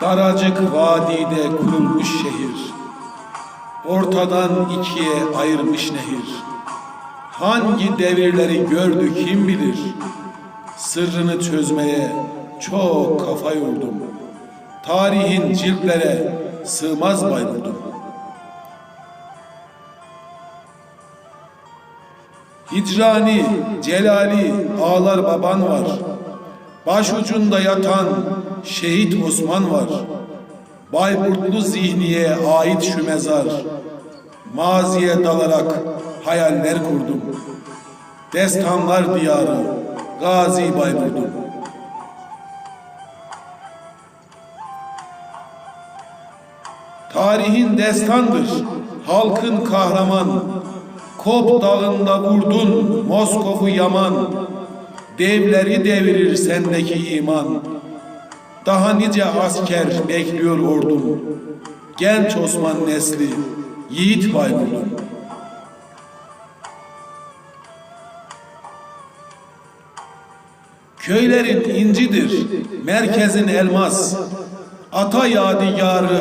Daracık vadide kurulmuş şehir, ortadan ikiye ayırmış nehir. Hangi devirleri gördü kim bilir, sırrını çözmeye çok kafa yordum. Tarihin ciltlere sığmaz Bayburt'um. Hicrani, Celali, ağlar baban var. Başucunda yatan şehit Osman var. Bayburtlu zihniye ait şu mezar. Maziye dalarak hayaller kurdum. Destanlar diyarı, Gazi Bayburt'um. Tarihin destandır, halkın kahraman. Kop dağında vurdun Moskov'u yaman. Devleri devirir sendeki iman. Daha nice asker bekliyor ordum. Genç Osman nesli, yiğit Bayburt'um. Köylerin incidir, merkezin elmas. Ata yadigarı,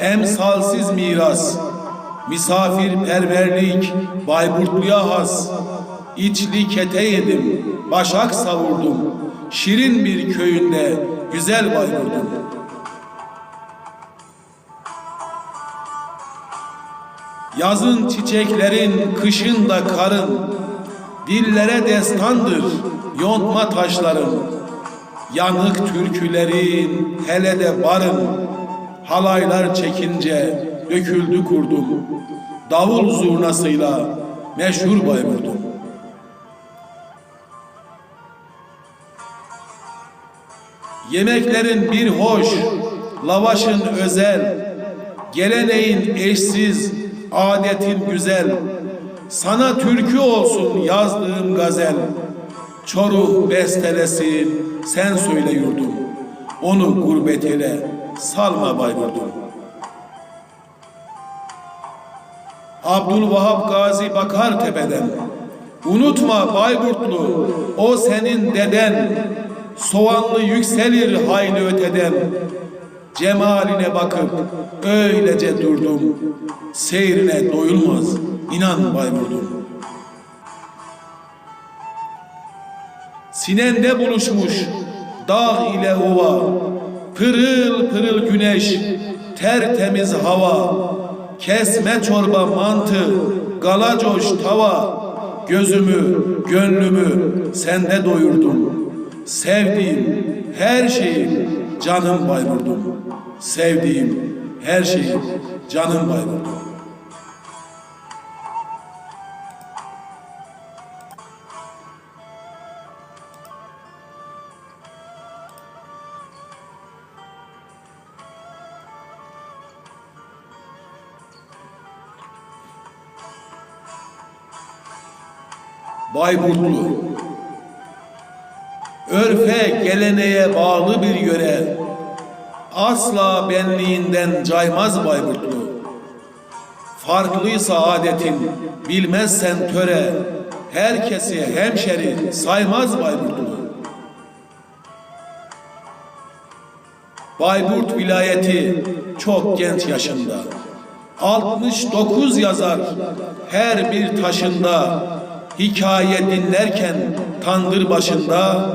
emsalsiz miras. Misafirperverlik, Bayburtluya has. İçli kete yedim, başak savurdum. Şirin bir köyünde güzel Bayburt'um. Yazın çiçeklerin, kışın da karın, dillere destandır yontma taşların. Yanık türkülerin hele de barın, halaylar çekince döküldü kurdum. Davul zurnasıyla meşhur Bayburt'um. Yemeklerin bir hoş, lavaşın özel, geleneğin eşsiz, adetin güzel. Sana türkü olsun yazdığım gazel. Çoruh bestelesin, sen söyle yurdum. Onu gurbet ile salma Bayburt'um. Abdülvahap Gazi bakar tepeden. Unutma Bayburtlu, o senin deden. Soğanlı yükselir hayli öteden. Cemaline bakıp öylece durdum. Seyrine doyulmaz, inan Bayburt'um. Sinende buluşmuş dağ ile ova, pırıl pırıl güneş, tertemiz hava, kesme çorba mantı, galacoş tava, gözümü, gönlümü sende doyurdum. Sevdiğim her şeyim canım Bayburt'um. Sevdiğim her şeyim canım Bayburt'um. Bayburtlu. Örfe, geleneğe bağlı bir yöre. Asla benliğinden caymaz Bayburtlu. Farklıysa adetin, bilmezsen töre. Herkesi hemşeri saymaz Bayburtlu. Bayburt vilayeti çok genç yaşında. 69 yazar her bir taşında hikaye dinlerken tandır başında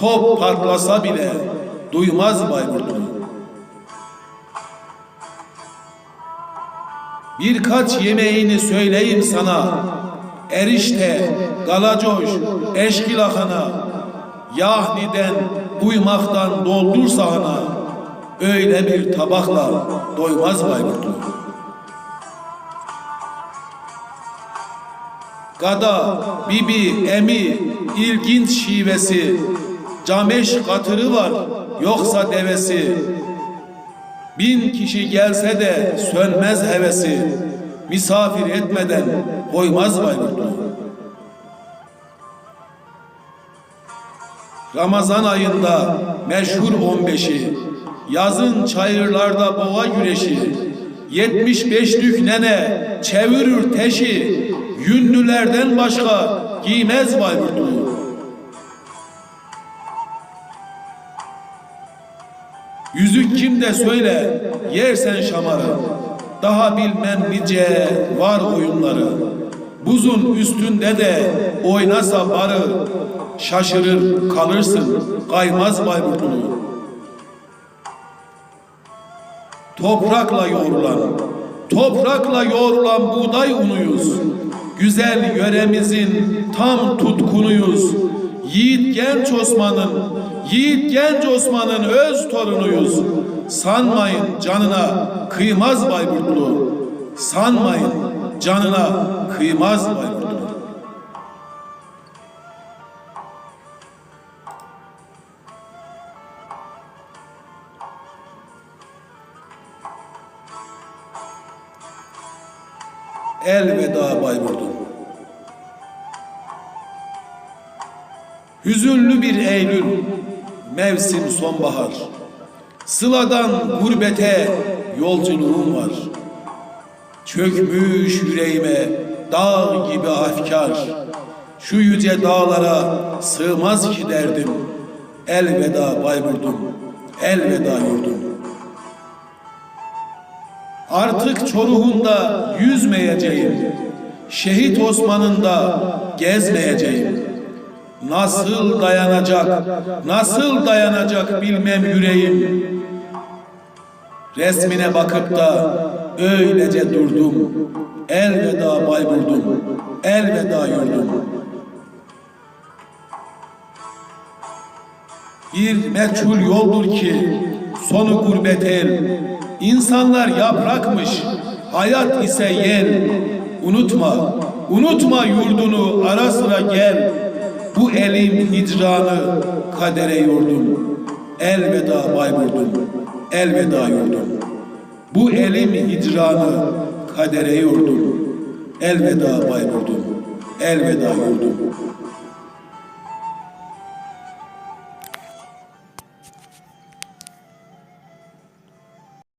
top patlasa bile duymaz Bayburtlu. Birkaç yemeğini söyleyeyim sana. Erişte, galacoş, eşkilahana, yahniden, kuymaktan doldur sahana. Öyle bir tabakla doymaz Bayburtlu. Gada, bibi, emi, ilginç şivesi, cameş katırı var, yoksa devesi. Bin kişi gelse de sönmez hevesi, misafir etmeden koymaz Bayburtlu. Ramazan ayında meşhur 15'i, yazın çayırlarda boğa güreşi, 75'lük nene çevirir teşi, yünlülerden başka giymez Bayburtlu. Yüzük kimde söyle, yersen şamarı. Daha bilmem nice var oyunları. Buzun üstünde de oynasa barı. Şaşırır kalırsın, kaymaz Bayburtlu. Toprakla yoğrulan, toprakla yoğrulan buğday unuyuz. Güzel yöremizin tam tutkunuyuz. Yiğit genç Osman'ın, yiğit genç Osman'ın öz torunuyuz. Sanmayın canına kıymaz Bayburtlu. Sanmayın canına kıymaz Bayburtlu. Elveda Bayburt'um. Hüzünlü bir Eylül, mevsim sonbahar. Sıladan gurbete yolculuğum var. Çökmüş yüreğime dağ gibi afkar. Şu yüce dağlara sığmaz ki derdim. Elveda Bayburt'um, elveda yurdum. Artık Çoruh'unda yüzmeyeceğim. Şehit Osman'ın da gezmeyeceğim. Nasıl dayanacak, nasıl dayanacak bilmem yüreğim. Resmine bakıp da öylece durdum. Elveda Bayburt'um, elveda yurdum. Bir meçhul yoldur ki sonu gurbet el. İnsanlar yaprakmış, hayat ise yel. Unutma, unutma yurdunu ara sıra gel. Bu elim hicranı kadere yurdum. Elveda Bayburt'um, elveda yurdum. Bu elim hicranı kadere yurdum. Elveda Bayburt'um, elveda yurdum.